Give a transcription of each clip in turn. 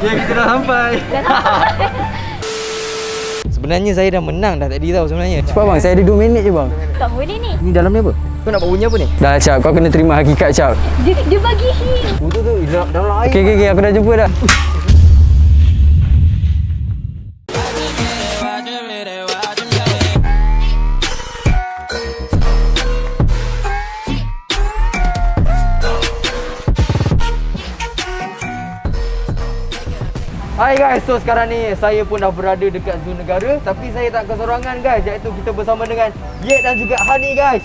Ya kita dah sampai. sebenarnya saya dah menang dah tadi tau sebenarnya. Cepat bang, saya ada 2 minit je bang. Tak boleh ni. Ni dalam ni apa? Kau nak buat bunyi apa ni? Dah Cap, kau kena terima hakikat Cap. Dia, dia bagi hint. Betul tu dalam, dalam air. Okey, okey, okey, aku dah jumpa dah. Guys, so sekarang ni saya pun dah berada dekat Zoo Negara. Tapi saya tak kesorangan guys. Iaitu kita bersama dengan Yet dan juga Hani guys.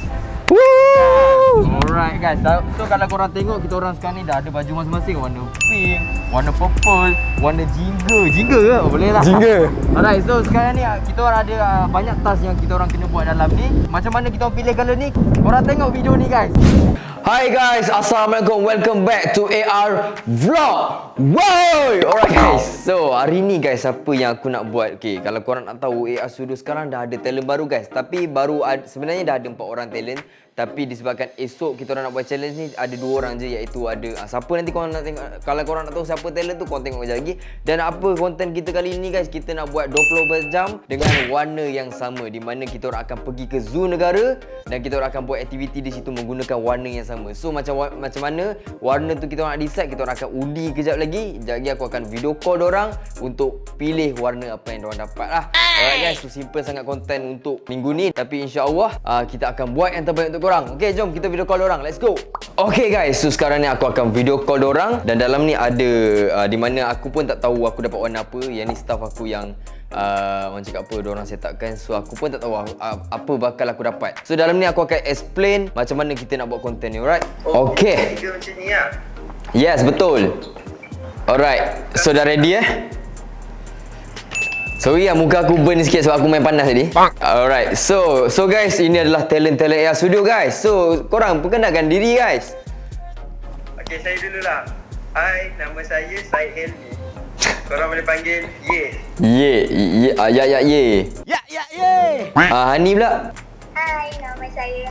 Woo! Alright guys, so, so kalau korang tengok kita orang sekarang ni dah ada baju masing-masing. Warna pink, warna purple, warna jingga. Jingga ke? Oh, boleh lah. Jingga. Alright, so sekarang ni ah, kita orang ada ah, banyak tas yang kita orang kena buat dalam ni. Macam mana kita orang pilih colour ni? Korang tengok video ni guys Hi guys, Assalamualaikum. Welcome back to AR Vlog. Wow! Alright guys. So hari ni guys Apa yang aku nak buat? Okay Kalau korang nak tahu AR Studio sekarang dah ada talent baru guys. Tapi baru ad, Sebenarnya dah ada empat orang talent tapi disebabkan esok kita orang nak buat challenge ni ada dua orang je iaitu ada ah, siapa nanti korang nak tengok kalau korang nak tahu siapa talent tu korang tengok kejap lagi. Dan apa konten kita kali ni guys? Kita nak buat 24 jam dengan warna yang sama di mana kita orang akan pergi ke zoo negara dan kita orang akan buat aktiviti di situ menggunakan warna yang sama. So macam macam mana warna tu kita orang nak decide kita orang akan undi kejap lagi. Kejap lagi aku akan video call orang untuk pilih warna apa yang orang dapat lah. Alright guys? So simple sangat konten untuk minggu ni. Tapi insyaAllah uh, kita akan buat yang terbaik untuk korang. Okay jom kita video call orang. Let's go. Okay guys. So sekarang ni aku akan video call orang. Dan dalam ni ada uh, di mana aku pun tak tahu aku dapat warna apa. Yang ni staff aku yang uh, orang cakap apa orang set upkan so aku pun tak tahu uh, apa bakal aku dapat. So dalam ni aku akan explain macam mana kita nak buat konten ni alright? Okay. Tiga macam ni lah Yes betul. Alright. So dah ready eh Sorry lah muka aku burn sikit sebab aku main panas tadi. Alright So so guys ini adalah talent-talent Air Studio guys. So korang perkenalkan diri guys. Okay saya dulu lah. Hai nama saya Syed Helmi. Korang boleh panggil Ye. Ye Ye ah, Ya ya ye. Ya ya ye. Ah Hani pula. Hai, nama saya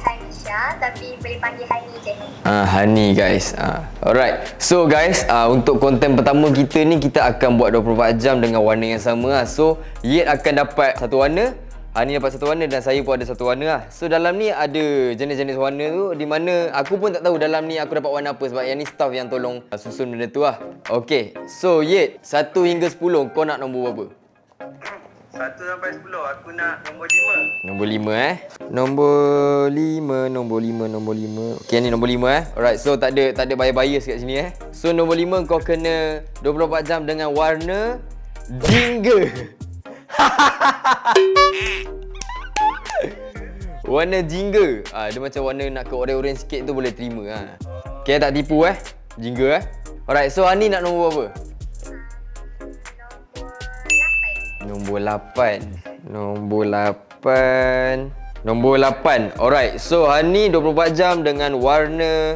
Hanisha tapi boleh panggil Hani je. Ah Hani guys. Ah alright. So guys, ah untuk konten pertama kita ni kita akan buat 24 jam dengan warna yang sama lah. So Yet akan dapat satu warna, Hani dapat satu warna dan saya pun ada satu warna lah. So dalam ni ada jenis-jenis warna tu di mana aku pun tak tahu dalam ni aku dapat warna apa sebab yang ni staff yang tolong susun benda tu lah. Okay. So Yet, 1 hingga 10 kau nak nombor berapa? Satu sampai sepuluh Aku nak nombor lima Nombor 5 eh. Nombor 5, nombor 5, nombor 5. Okey ni nombor 5 eh. Alright, so tak ada tak ada bias-bias kat sini eh. So nombor 5 kau kena 24 jam dengan warna jingga. warna jingga. Ah dia macam warna nak ke orange-orange sikit tu boleh terima ha. Okey tak tipu eh. Jingga eh. Alright, so Ani nak nombor berapa? Nombor 8 Nombor 8 Nombor 8 Alright So Hani 24 jam dengan warna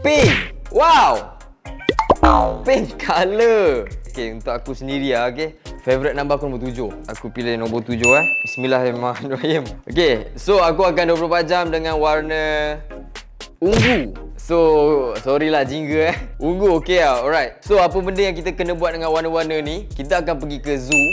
Pink. Wow! Pink colour. Okay untuk aku sendiri lah okay. Favorite number aku nombor 7 Aku pilih nombor 7 eh. Bismillahirrahmanirrahim. Okay So aku akan 24 jam dengan warna Ungu. So sorry lah jingga eh. Ungu okay lah. Alright. So apa benda yang kita kena buat dengan warna-warna ni? Kita akan pergi ke zoo.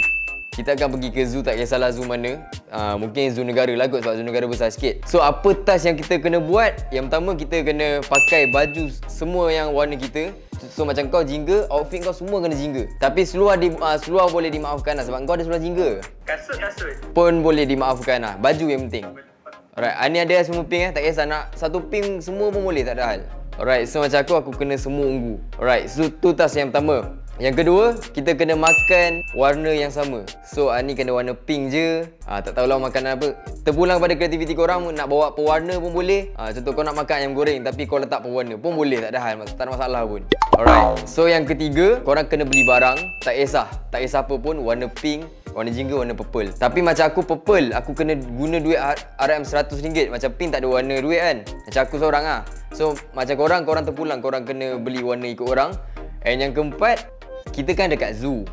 Kita akan pergi ke zoo tak kisahlah zoo mana. Uh, Mungkin zoo negara lah kot sebab zoo negara besar sikit. So apa task yang kita kena buat? Yang pertama kita kena pakai baju semua yang warna kita. So macam kau jingga, outfit kau semua kena jingga. Tapi seluar, di, uh, seluar boleh dimaafkan lah sebab kau ada seluar jingga. Kasut kasut. Pun boleh dimaafkan lah, baju yang penting Alright, ah, ni ada semua pink eh, tak kisah nak satu pink semua pun boleh tak ada hal. Alright, so macam aku, aku kena semua ungu Alright, so tu task yang pertama. Yang kedua, kita kena makan warna yang sama. So ah, ni kena warna pink je. Ah, Tak tahulah makanan apa. Terpulang pada kreativiti korang Nak bawa pewarna pun boleh. Ah, Contoh kau nak makan ayam goreng Tapi kau letak pewarna pun boleh Tak ada hal, tak ada masalah pun. Alright, so yang ketiga Korang kena beli barang. Tak kisah, tak kisah apa pun Warna pink Warna jingga warna purple. Tapi macam aku purple Aku kena guna duit RM100 Macam pink tak ada warna duit kan? Macam aku seorang lah So macam korang Korang terpulang. Korang kena beli warna ikut orang. And yang keempat Kita kan dekat zoo.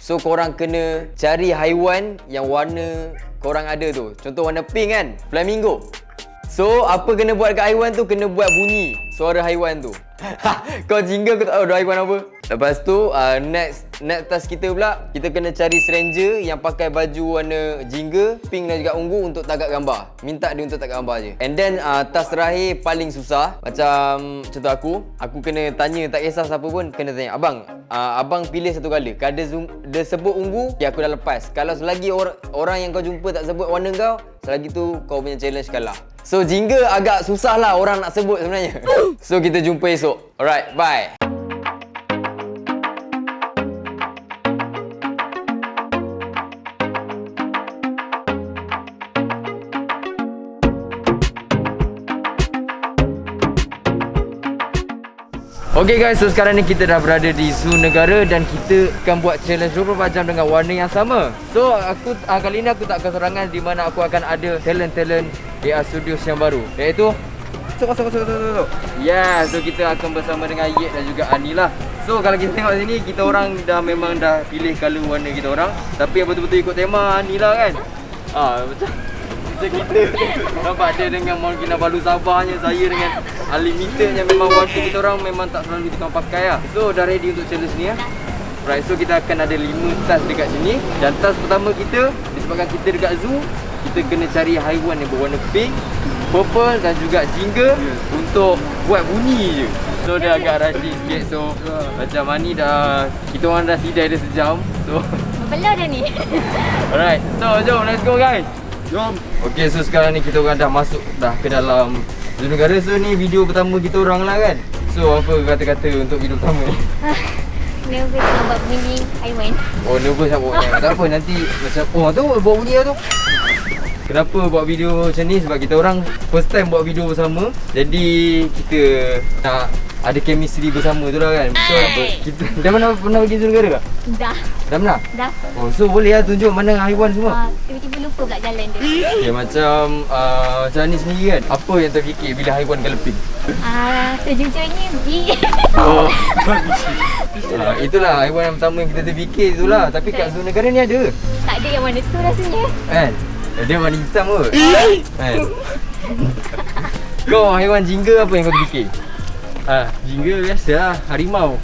So korang kena cari haiwan Yang warna korang ada tu. Contoh warna pink kan? Flamingo. So apa kena buat kat haiwan tu? Kena buat bunyi Suara haiwan tu. Kau jingga kau tak tahu haiwan apa Lepas tu uh, next next task kita pula kita kena cari stranger yang pakai baju warna jingga, pink dan juga ungu untuk tagak gambar. Minta dia untuk tagak gambar je. And then uh, task terakhir paling susah. Macam contoh aku, aku kena tanya tak kisah siapa pun kena tanya, "Abang, uh, abang pilih satu colour. Kalau dia, zoom, dia sebut ungu, ya aku dah lepas. Kalau selagi or, orang yang kau jumpa tak sebut warna kau, selagi tu kau punya challenge kalah." So jingga agak susah lah orang nak sebut sebenarnya. So kita jumpa esok. Alright, bye. Okay guys, so sekarang ni kita dah berada di Zoo Negara dan kita akan buat challenge 24 jam dengan warna yang sama. So aku uh, kali ni aku tak keserangan di mana aku akan ada talent-talent AR Studios yang baru. Iaitu Masuk, masuk, masuk, masuk, masuk. Yeah, so kita akan bersama dengan Yek dan juga Anila. So kalau kita tengok sini, kita orang dah memang dah pilih colour warna kita orang. Tapi yang betul-betul ikut tema Anila kan. Ah, macam macam kita. Nampak dia dengan Morgina Balu Sabahnya Saya dengan Unlimited yang memang warna kita orang memang tak selalu kita pakai lah. So dah ready untuk challenge ni lah Right, so kita akan ada 5 task dekat sini. Dan task pertama kita Disebabkan kita dekat zoo Kita kena cari haiwan yang berwarna pink Purple dan juga jingga Untuk buat bunyi je. So dia agak rushing sikit. So macam Mani dah Kita orang dah sidai dia sejam. So Belah dah ni. Alright, so jom let's go guys Jom Okay, so sekarang ni kita orang dah masuk dah ke dalam Zoo Negara So ni video pertama kita orang lah kan So apa kata-kata untuk video pertama ni? Nervous nak buat bunyi haiwan. Oh nervous nak buatnya Tak apa nanti macam Oh tu buat bunyi lah tu Kenapa buat video macam ni? Sebab kita orang first time buat video bersama Jadi kita nak ada chemistry bersama tu lah kan Betul apa? Kita, dah mana pernah pergi Zoo Negara tak? Dah. Dah pernah? Dah. Oh so boleh lah tunjuk mana haiwan semua Uh, tiba-tiba lupa pula jalan dia. Okay, macam uh, macam ni sendiri kan Apa yang terfikir bila haiwan galeping? Ah, sejujurnya bi. Oh uh, Itulah haiwan yang pertama yang kita terfikir itulah Tapi kat zoo negara ni ada tak ada yang mana tu rasanya. Kan? Dia warna hitam kot Kan? Kau haiwan jingga apa yang kau terfikir? Ah, jingga biasa lah, harimau.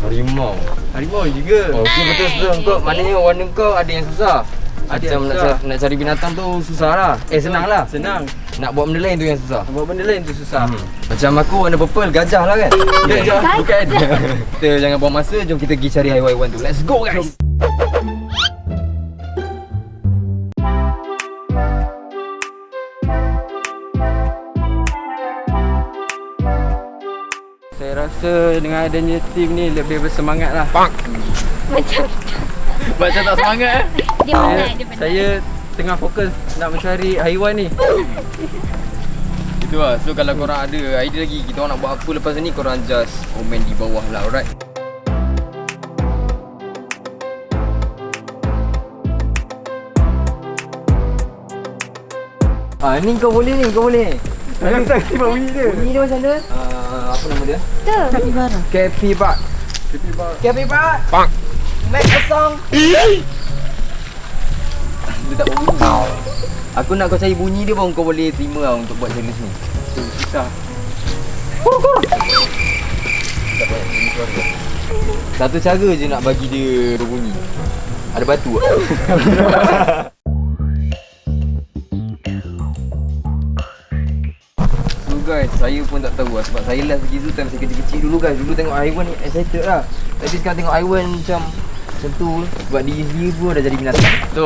Harimau. Harimau juga. Oh, okay, betul betul. Kau maknanya warna kau ada yang susah. Ada Macam yang nak, susah. cari, nak cari binatang tu susah lah. Eh senang lah. Senang. Nak buat benda lain tu yang susah. Buat benda lain tu susah. Hmm. Macam aku warna purple gajah lah kan. Gajah, Bukan. Kita jangan buang masa. Jom kita pergi cari haiwan-haiwan tu. Let's go guys. Saya rasa dengan adanya tim ni lebih bersemangat lah. Macam Macam tak semangat eh. dia Saya, penat, dia penat. saya tengah fokus nak mencari haiwan ni. Itu lah So kalau korang ada idea lagi Kita orang nak buat apa lepas ni Korang just komen di bawah lah Alright Ah ni kau boleh ni, kau boleh. Jangan saksi buat bunyi dia. Bunyi dia macam mana? Apa nama dia? Tu. Capybara. Capybara. Bang. Make a song. Dia tak bunyi. Aku nak kau cari bunyi dia baru kau boleh terima lah untuk buat challenge ni. Susah. Satu cara je nak bagi dia berbunyi. Ada batu tak? guys, saya pun tak tahu lah sebab saya last pergi zoo time saya kecil-kecil. Dulu guys. Dulu tengok haiwan ni excited lah. Tapi sekarang tengok haiwan macam macam tu. Sebab diri sendiri pun dah jadi binatang. So,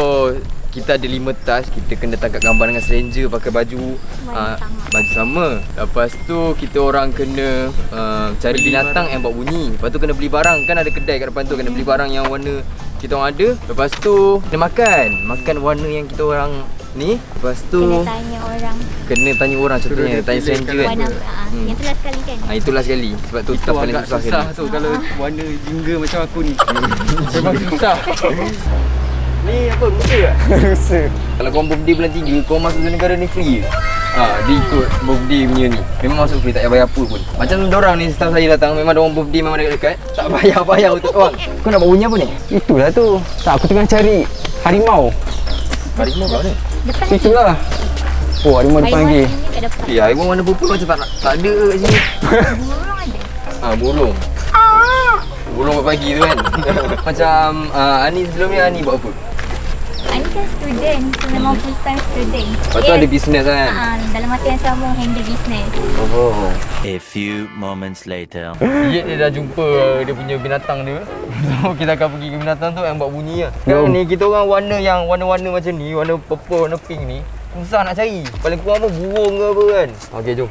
kita ada lima task kita kena tangkap gambar dengan stranger pakai baju Baju ah, sama. baju sama. Lepas tu kita orang kena uh, cari binatang yang buat bunyi. Lepas tu kena beli barang. Kan ada kedai kat depan tu kena beli barang yang warna kita orang ada. Lepas tu kena makan. Makan warna yang kita orang ni lepas tu Kena tanya orang kena tanya orang contohnya tanya stranger kan warna ah, Hmm. yang tu sekali kan. ha, itulah sekali sebab tu Itu paling agak susah, susah, tu kalau warna jingga macam aku ni. Memang susah. Ni apa rusa tak? rusa. Kalau kau birthday bulan 3, kau masuk zoo negara ni free je. Ha, dia ikut birthday punya ni. Memang masuk free, tak payah bayar apa pun. Macam orang ni staff saya datang, memang orang birthday memang dekat-dekat. Tak bayar-bayar untuk orang. Kau nak buat bunyi apa ni? Itulah tu. Tak aku tengah cari harimau. Harimau kat mana? Depan Itulah. Oh, harimau depan lagi. ni kat depan. Eh, haiwan warna purple macam tak, tak ada kat sini. Burung ada. Ha, burung. Burung pagi tu kan Macam uh, Ani sebelum ni Ani buat apa? Kan student, so memang full time student. Lepas tu ada bisnes kan? Ah, dalam masa yang sama handle business. Oh A few moments later. Yet dia dah jumpa uh, dia punya binatang dia So kita akan pergi ke binatang tu yang buat bunyi lah Sekarang ni kita orang warna yang warna-warna macam ni Warna purple, warna pink ni Susah nak cari Paling kurang apa burung ke apa kan Okay jom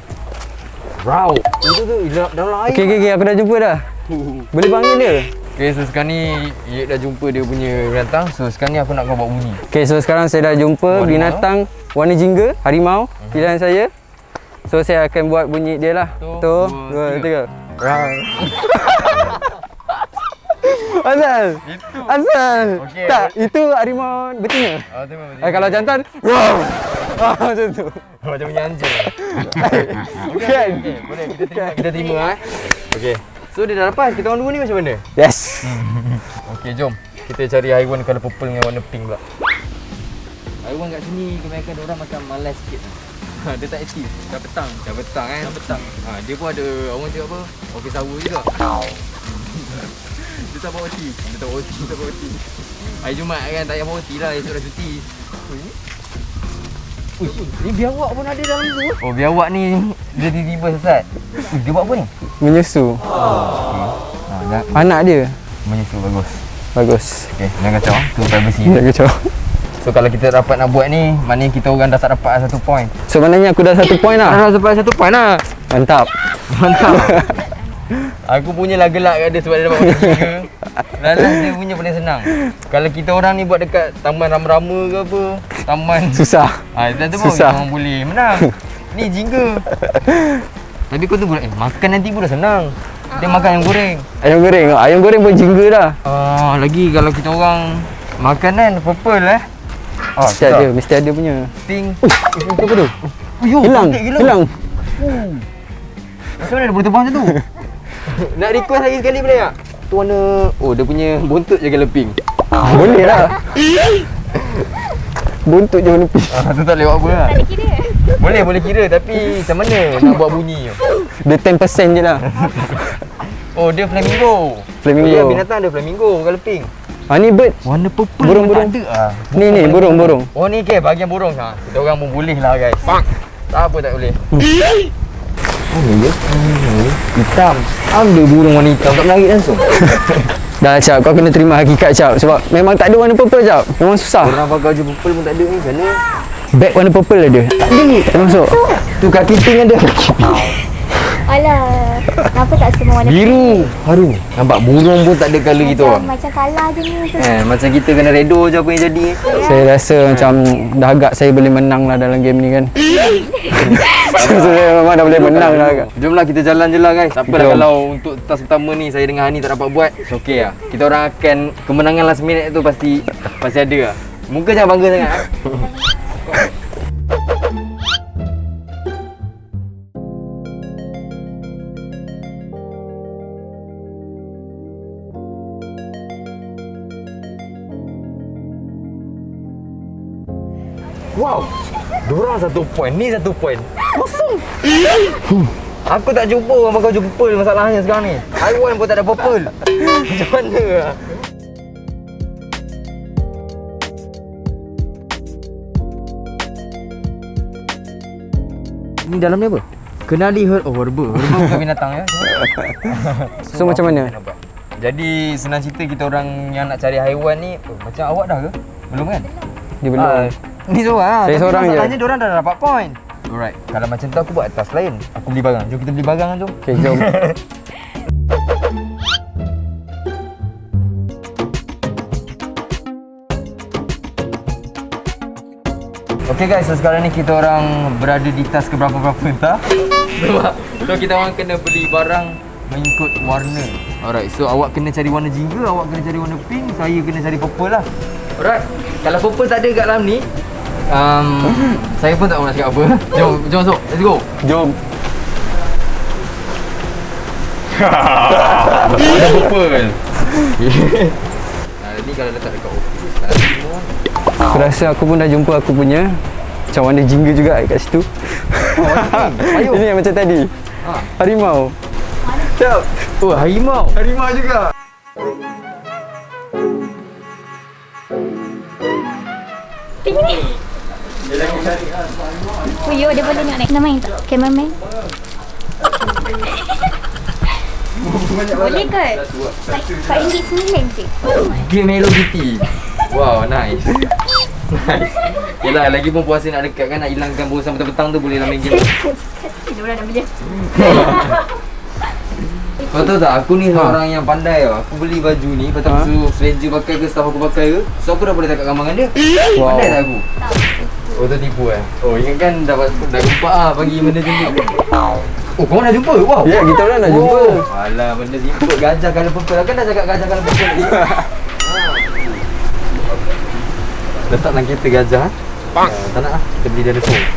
Rau Itu tu dalam, air Okey, okey, okey. Aku dah jumpa dah. Boleh panggil dia? Okay so sekarang ni Yek dah jumpa dia punya binatang So sekarang ni aku nak kau buat bunyi Okey, so sekarang saya dah jumpa Warna binatang warna jingga, harimau, pilihan saya. So saya akan buat bunyi dia lah. Satu, Tu, dua, dua, tiga. Rau. Asal? Itu Asal? Okey. Tak, itu harimau betina. Oh memang Eh, kalau jantan, rau. Ah, macam tu. Macam punya anjing Okay, Kan? okay, boleh kita terima Kita terima eh Okay So dia dah lepas Kita orang dua ni macam mana? Yes. Okey, jom. Kita cari haiwan colour purple dengan warna pink pula. Haiwan kat sini kebanyakan orang macam malas sikit. Ha, dia tak aktif. Dah petang. Dah petang kan? Dah petang. Ha, dia pun ada orang cakap apa? Okey sawa juga. dia tak bawa OT. Dia tak bawa OT, tak bawa OT. Hari Jumaat kan tak payah bawa OT lah. Esok dah cuti. Oh, ini? Ui, ni biawak pun ada dalam tu. Oh, biawak ni dia tiba-tiba sesat. Ui, dia buat apa ni? Menyusu. Ha, dah Anak dia. menyusul bagus. Bagus. Okey, jangan kacau. Tu privacy. Dia kacau. So kalau kita dapat nak buat ni, maknanya kita orang dah tak dapat satu point. So maknanya aku dah satu point lah. Dah dapat satu point lah. Mantap. Mantap. Aku punya lah gelak kat dia sebab dia dapat warna tiga. Lalas dia punya paling senang. Kalau kita orang ni buat dekat taman rama-rama ke apa, taman Susah. Ah, ha, tu pun Susah. kita orang boleh menang. Ni jingga. Tapi kau tunggu eh makan nanti pun dah senang. Dia makan ayam goreng. Ayam goreng. Ayam goreng pun jingga dah. Ah, lagi kalau kita orang makan kan purple eh. Ah, Mesti ada. Mesti ada punya. Pink. Itu apa tu? Uyuh, Hilang. cantik gila. Hilang. Macam mana dia boleh terbang macam tu? Nak request lagi sekali boleh tak? Tu warna Oh dia punya buntut je colour pink Boleh lah. Buntut je pink. ah, Tu tak lewat apa lah Tak ada kira. Boleh boleh kira tapi macam mana nak buat bunyi tu Dia 10% je lah. Oh dia flamingo Flamingo. Dia binatang ada flamingo colour pink Ah ni bird. Warna purple Burung-burung. tak ada lah Ni ni burung-burung. Oh ni ke bahagian burung ha. Kita orang pun boleh lah guys Tak apa tak boleh Mana dia? Hitam Ada burung warna hitam kat melangit langsung Dah cap kau kena terima hakikat cap sebab memang tak ada warna purple cap. Memang susah. Orang pakai baju purple pun tak ada ni Macam mana? Bag warna purple ada. Tak ada. Tak masuk. Tu kaki pink ada Alah, kenapa tak semua warna Biru. Harum Nampak burung pun tak ada colour gitu. Macam, macam kalah je ni. Eh, macam kita kena redo je apa yang jadi. Saya rasa macam dah agak saya boleh menang lah dalam game ni kan. so, saya memang dah boleh menang lah agak. Jomlah kita jalan je lah guys. Tak apalah Jom. kalau untuk task pertama ni Saya dengan Hani tak dapat buat. It's okay lah. Kita orang akan Kemenangan last minute tu pasti Pasti ada lah. Muka jangan bangga sangat satu point Ni satu point Kosong Aku tak jumpa orang pakai baju purple masalahnya sekarang ni Haiwan pun tak ada purple Macam mana lah Ni dalam ni apa? Kenali her Oh herba Herba bukan binatang ya So macam mana? Jadi senang cerita kita orang yang nak cari haiwan ni oh, Macam awak dah ke? Belum kan? Dia belum. Ah, ni seorang lah. Saya seorang je. Masalahnya diorang dah dapat point. Alright. Kalau macam tu aku buat atas lain. Aku beli barang. Jom kita beli barang jom. Okay, jom. Okay guys, so sekarang ni kita orang berada di tas ke berapa-berapa entah. Sebab so kita orang kena beli barang mengikut warna. Alright, so awak kena cari warna jingga, awak kena cari warna pink, saya kena cari purple lah. Alright. Kalau purple tak ada kat dalam ni, um, saya pun tak tahu nak cakap apa. Jom, jom masuk. Let's go. Jom. Ada purple. Nah, ni kalau letak dekat office, Aku rasa aku pun dah jumpa aku punya macam warna jingga juga kat situ. Ayuh. Ini yang macam tadi. Ha. Harimau. Cap. Oh, harimau. Harimau juga. Pink Oh, yo, dia boleh nak naik. Nak main tak? Cameraman. boleh ke? Pak ringgit sembilan je. Game Hello Kitty. Wow, nice. nice. Yelah, lagi pun puasa nak dekat kan nak hilangkan bosan petang-petang tu boleh lah main game. Dia orang nak beli. Kau tahu tak, aku ni orang yang pandai tau. Aku beli baju ni, lepas tu suruh stranger pakai ke, staff aku pakai ke. So aku dah boleh tangkap gambar dengan dia. Wow. Pandai tak aku? Oh, tu tipu eh? Oh, ingat kan dapat dah jumpa ah pagi benda ni. Oh, kau dah jumpa? Wow. Ya, kita orang nak jumpa. Oh, alah, benda simple. Gajah kalau purple. Kan dah cakap gajah kalau purple lagi. Letak dalam kereta gajah. Uh, tak nak lah. Kita beli dari phone.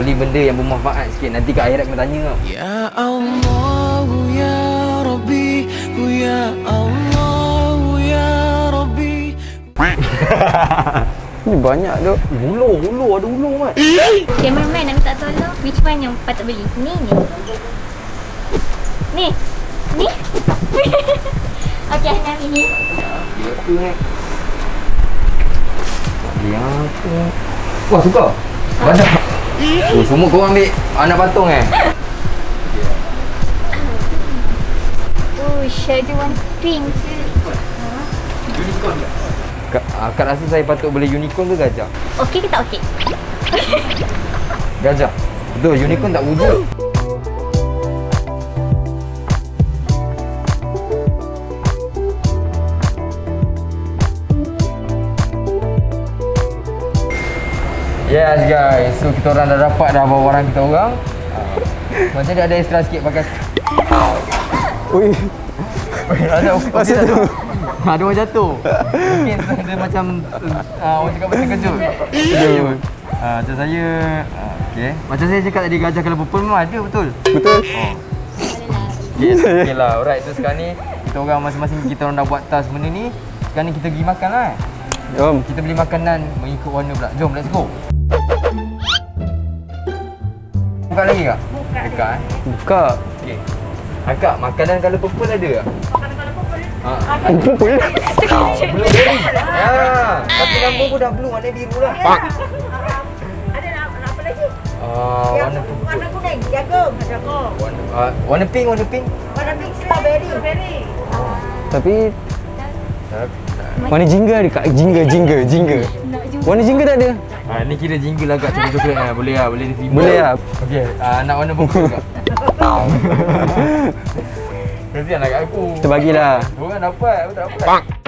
Beli benda yang bermanfaat sikit. Nanti kat akhirat kena tanya tau. Ya Allah ya Rabbi ya Allah ya Rabbi Ni banyak tu. Ulu, ulu, ada ulu mat. Cameraman nak minta tolong. Which one yang patut beli? Ni ni. Ni. Ni. Okey, Hana ini. Dia tu eh. Dia tu. Wah, suka. Banyak. Oh, semua kau ambil anak patung eh. Oh, shadow one pink. Unicorn tak? Kak, akak rasa saya patut beli unicorn ke gajah? Okey ke tak okey? Gajah. Betul, unicorn tak wujud. Yes guys, so kita orang dah dapat dah bawa barang kita orang. Ah, Macam dia ada extra sikit pakai Ui, ada Masa dia tu. Jatuh. Ada orang jatuh. Mungkin dia macam uh, orang cakap macam kejut. Kejut. Uh, macam saya uh, okay. Macam saya cakap tadi gajah kalau purple memang ada betul. betul? Oh. Okay, okay lah. Alright, so sekarang ni kita orang masing-masing kita orang dah buat tas benda ni. Sekarang ni kita pergi makan lah. eh. Jom. Kita beli makanan mengikut warna pula. Jom, let's go. Buka lagi tak? Buka. Buka eh. Buka. Okay. Akak, makanan kalau purple ada tak? Kalau purple? Ha. Purple. Belum berry. Ya. Tapi lampu pun dah blue, warna biru lah. Pak. Ada nak, nak apa lagi? Yang warna kuning, jagung, jagung. Warna, uh, warna pink, warna pink. Warna pink strawberry. Strawberry. Tapi warna jingga ada kak. Jingga, jingga, jingga. Warna jingga tak ada. Ah, ni kira jingle agak coklat-coklat lah. Boleh lah, boleh diterima. Boleh lah. Okey, ah, nak warna purple tak? Kesian lah kat aku. Kita bagilah. Orang dapat, aku tak dapat.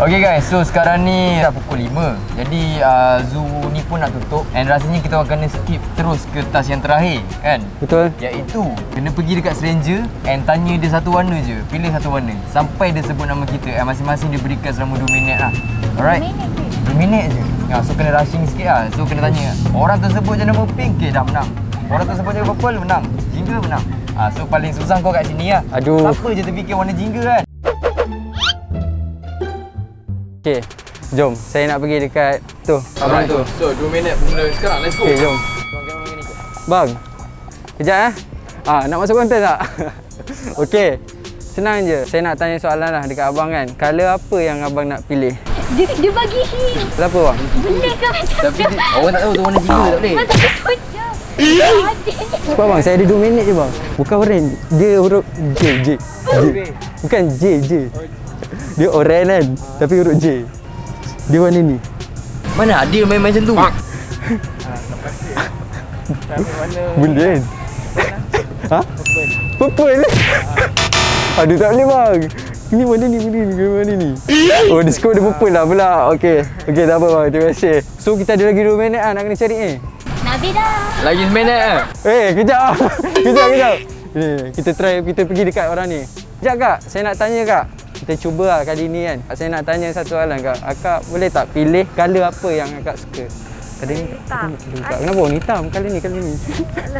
Okay guys, so sekarang ni dah pukul 5 Jadi uh, zoo ni pun nak tutup. And rasanya kita akan kena skip terus ke tas yang terakhir kan? Betul? Iaitu Kena pergi dekat stranger And tanya dia satu warna je. Pilih satu warna. Sampai dia sebut nama kita. And masing-masing dia berikan selama 2 minit lah. Alright? 2 minit je. Ya, So kena rushing sikit lah. So kena tanya Orang tersebut je nama pink Okay dah menang. Orang tersebut je purple menang. Jingga menang. Ha, So paling susah kau kat sini lah. Aduh. Siapa je terfikir warna jingga kan Okey. Jom, saya nak pergi dekat tu. Abang tu. So 2 minit mula sekarang Let's Okey, jom. Bang. Kejap eh. Ah, nak masuk konten tak? Okey. Senang je. Saya nak tanya soalan lah dekat abang kan. Color apa yang abang nak pilih? Dia, dia bagi hint. Kenapa bang? Boleh ke macam Tapi tu? orang tak tahu tu warna jingga tak boleh. Sebab bang, saya ada 2 minit je bang. Bukan oren. Dia huruf J, J. J. Bukan J, J. Dia oren kan. Tapi huruf J. Dia warna ni. Mana ada main macam tu Boleh kan? ha? Purple. Aduh tak boleh bang. Ni mana ni, mana ni, mana ni? Oh, dia scope dia purple lah pula. Okey. Okey, tak apa bang. Terima kasih. So, kita ada lagi 2 minit lah nak kena cari ni. Nabi dah. Lagi seminit eh Eh, kejap. kejap, kejap. Ni, kita try, kita pergi dekat orang ni. Kejap kak, saya nak tanya kak. Kita cuba lah kali ni kan. Saya nak tanya satu soalan kak. Akak boleh tak pilih colour apa yang akak suka? Tadi ni hitam. Kak, kenapa warna hitam kali ni kali ni?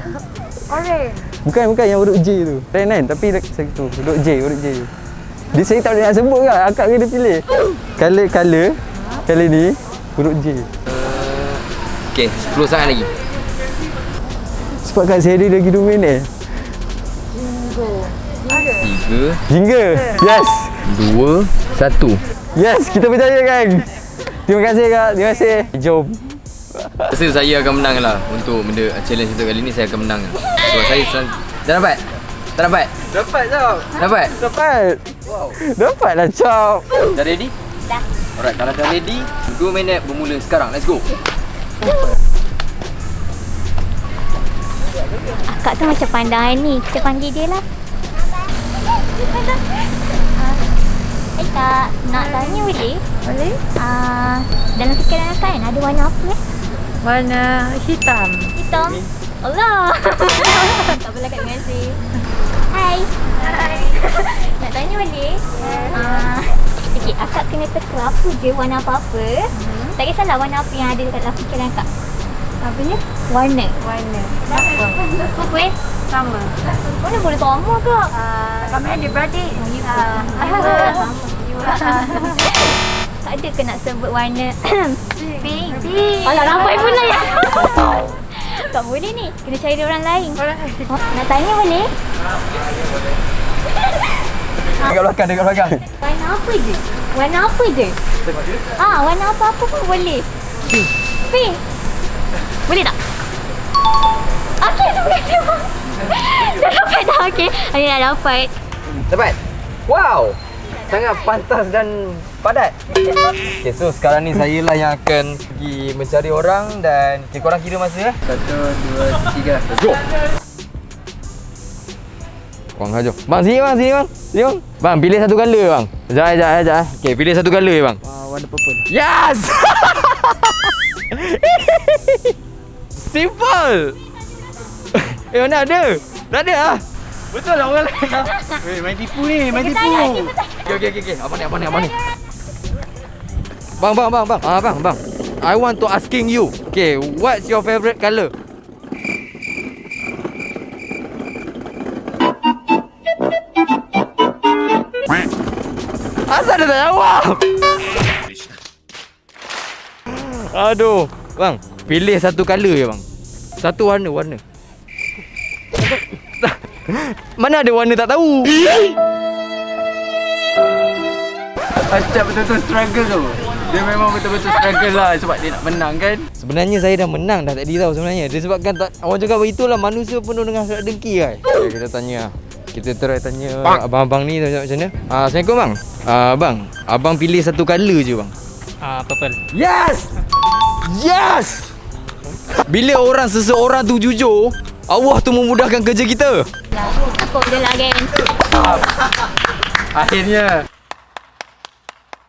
Orange. Bukan bukan yang huruf J tu. Lain kan tapi saya tu huruf J, huruf J. Dia saya tak boleh nak sebut kan. Akak kena pilih. Color color. Color ni huruf J. Okay, 10 saat lagi. Sebab kat seri lagi 2 minit. 3, Jingga. Yes. 2, 1. Yes, kita berjaya kan. Terima kasih kak. Terima kasih. Jom. Rasa saya akan menang lah untuk benda challenge untuk kali ni saya akan menang Sebab saya sel- Tak dapat? Tak dapat? Dapat tau. Dapat? Dapat. Wow. Dapat lah Chop. Dah ready? Dah. Alright, kalau dah ready 2 minit bermula sekarang, let's go Akak tu macam pandangan ni. Kita panggil dia lah. Eh kak, nak tanya boleh? Boleh? Uh, dalam fikiran kan ada warna apa eh? Warna hitam. Hitam. Allah. tak kak, terima kasih. Hai. Hai. Nak tanya boleh? Uh, okay, akak kena teka apa je warna apa-apa. Hmm. Tak kisahlah warna apa yang ada dekat dalam fikiran akak. Apa ni? Warna. Warna. Apa? Apa eh? Sama. Mana boleh sama kak? Uh, kami adik-beradik. Oh, you Ah, uh, Tak ada ke nak sebut warna Pink Pink Alah ramai pula ya Tak boleh ni Kena cari orang lain oh, Nak tanya boleh? Dekat belakang, dekat belakang Warna apa je? Warna apa je? Ah, warna apa-apa pun boleh Pink Boleh tak? Okey, terima kasih. Dah dapat dah, okey Ini dah dapat Dapat? Wow! Sangat pantas dan padat Okay, so sekarang ni saya lah yang akan pergi mencari orang dan okay, korang kira masa eh Satu, dua, tiga. Let's go! Bang, hajur. Bang, sini bang, sini bang. Sini bang. Bang, pilih satu colour bang. Sekejap, sekejap, sekejap. Okay, pilih satu colour bang. Uh, warna purple. Yes! Simple! Eh, mana ada? Tak ada ah. Betul lah orang lain lah. Weh, main tipu ni, main tipu. Okay, okay, okay, okay. Abang ni, abang ni, abang ni. Bang, bang, bang, bang. Ah, bang, bang. I want to asking you. Okay, what's your favourite colour? Asal dia tak jawab? Aduh. Bang, pilih satu colour je bang. Satu warna, warna. Mana ada warna tak tahu? Acap betul-betul struggle tu. Dia memang betul-betul struggle lah sebab dia nak menang kan. Sebenarnya saya dah menang dah tadi tau sebenarnya. Disebabkan tak orang cakap begitulah manusia penuh dengan hasrat dengki kan. Okay, kita tanya lah. Kita try tanya abang-abang ni macam mana. Ah, Assalamualaikum bang. Ah, bang, abang pilih satu colour je bang. Ah, purple. Yes! Yes! Bila orang seseorang tu jujur, Allah tu memudahkan kerja kita. Cukup je lah kan Akhirnya.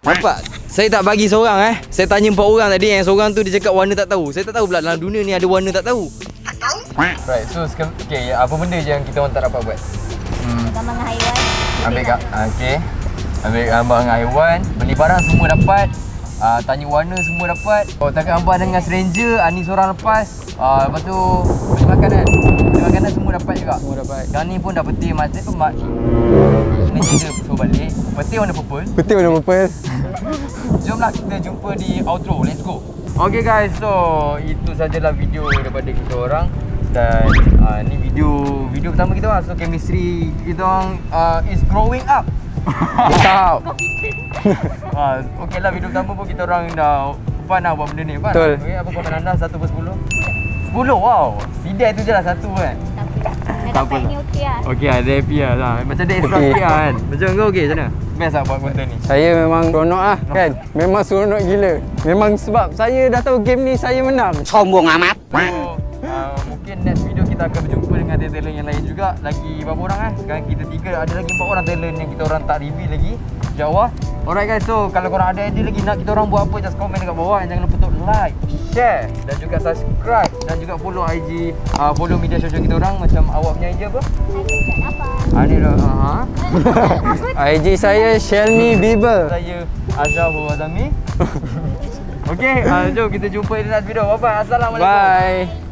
Nampak? Saya tak bagi seorang eh. Saya tanya empat orang tadi yang seorang tu dia cakap warna tak tahu. Saya tak tahu pula dalam dunia ni ada warna tak tahu. Right, so okay, apa benda je yang kita orang tak dapat buat? Gambar dengan haiwan Ambil kat, okay. Ambil gambar dengan haiwan, beli barang semua dapat. Uh, tanya warna semua dapat. Oh, takkan abang dengan stranger, ni seorang lepas. Uh, lepas tu beli makanan. Beli makanan semua dapat juga. Semua dapat. Dan ni pun dah peti mati tu mak. Ni je suruh balik. Peti warna purple. Betul warna purple. Jomlah kita jumpa di outro. Let's go. Okay guys, so itu sajalah video daripada kita orang dan uh, ni video video pertama kita orang. So chemistry kita orang uh, is growing up. Mantap. uh, okay lah video pertama pun kita orang dah fun lah buat benda ni. Fun. Betul. Okay, apa komen anda 1 per 10? 10 wow. Sidai tu je lah satu kan. Tak apa Tak ni okey lah Okay lah, dia happy lah. lah. Macam dia extra Okay. sikit lah kan. Macam kau okay macam mana? Best lah buat konten ni. Saya memang seronok lah kan. Memang seronok gila. Memang sebab saya dah tahu game ni saya menang. Sombong amat. So, uh, mungkin next kita akan berjumpa dengan talent yang lain juga. Lagi berapa orang kan? Sekarang kita tiga, ada lagi empat orang talent yang kita orang tak reveal lagi. Jawa. Alright guys, so kalau korang ada idea lagi nak kita orang buat apa, just comment dekat bawah. And jangan lupa untuk like, share dan juga subscribe dan juga follow IG, uh, follow media sosial kita orang macam awak punya IG apa? Ni dah. Uh, IG saya Shelmy Bieber. Saya Azhar Azami. Okay, uh, jom kita jumpa di next video. Bye bye. Assalamualaikum. Bye.